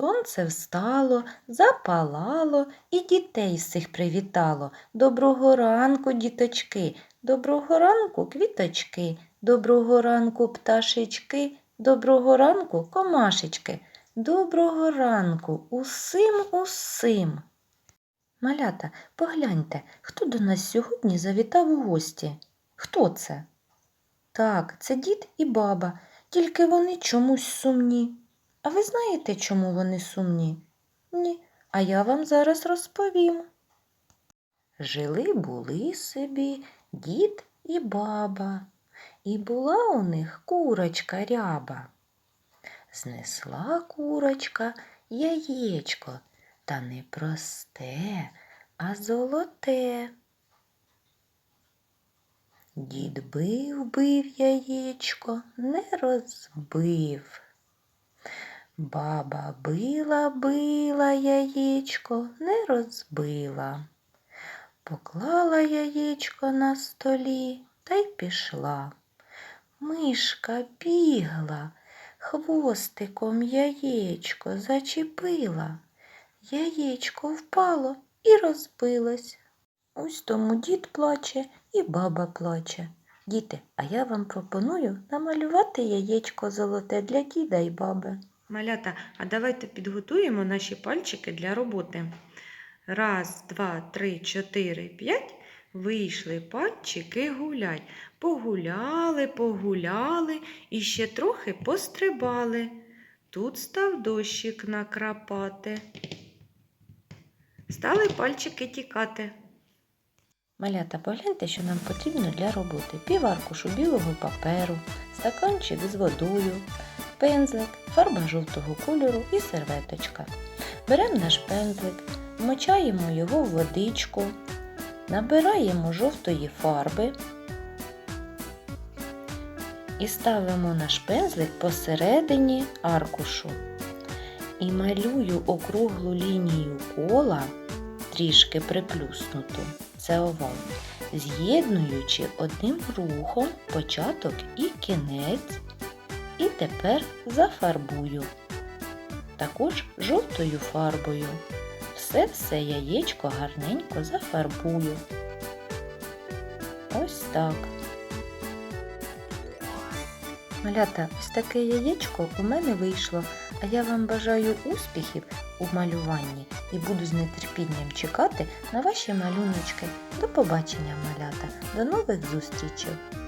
Сонце встало, запалало і дітей всіх привітало. Доброго ранку, діточки, доброго ранку, квіточки, доброго ранку, пташечки, доброго ранку, комашечки, доброго ранку усім усім. Малята, погляньте, хто до нас сьогодні завітав у гості? Хто це? Так, це дід і баба, тільки вони чомусь сумні. А ви знаєте, чому вони сумні? Ні, а я вам зараз розповім. Жили були собі дід і баба, і була у них курочка ряба. Знесла курочка яєчко, та не просте, а золоте. Дід бив, бив яєчко, не розбив. Баба била, била яєчко, не розбила. Поклала яєчко на столі та й пішла. Мишка бігла, хвостиком яєчко зачепила. Яєчко впало і розбилось. Ось тому дід плаче і баба плаче. Діти, а я вам пропоную намалювати яєчко золоте для діда і баби. Малята, а давайте підготуємо наші пальчики для роботи. Раз, два, три, чотири, п'ять. Вийшли пальчики гулять. Погуляли, погуляли і ще трохи пострибали. Тут став дощик накрапати. Стали пальчики тікати. Малята, погляньте, що нам потрібно для роботи. Піваркушу білого паперу, стаканчик з водою, пензлик, фарба жовтого кольору і серветочка. Беремо наш пензлик, вмочаємо його в водичку, набираємо жовтої фарби і ставимо наш пензлик посередині аркушу. І малюю округлу лінію кола, трішки приплюснуту, це овал, з'єднуючи одним рухом початок і кінець. І тепер зафарбую. Також жовтою фарбою. Все все яєчко гарненько зафарбую. Ось так. Малята, ось таке яєчко у мене вийшло, а я вам бажаю успіхів у малюванні і буду з нетерпінням чекати на ваші малюночки. До побачення, малята, до нових зустрічей!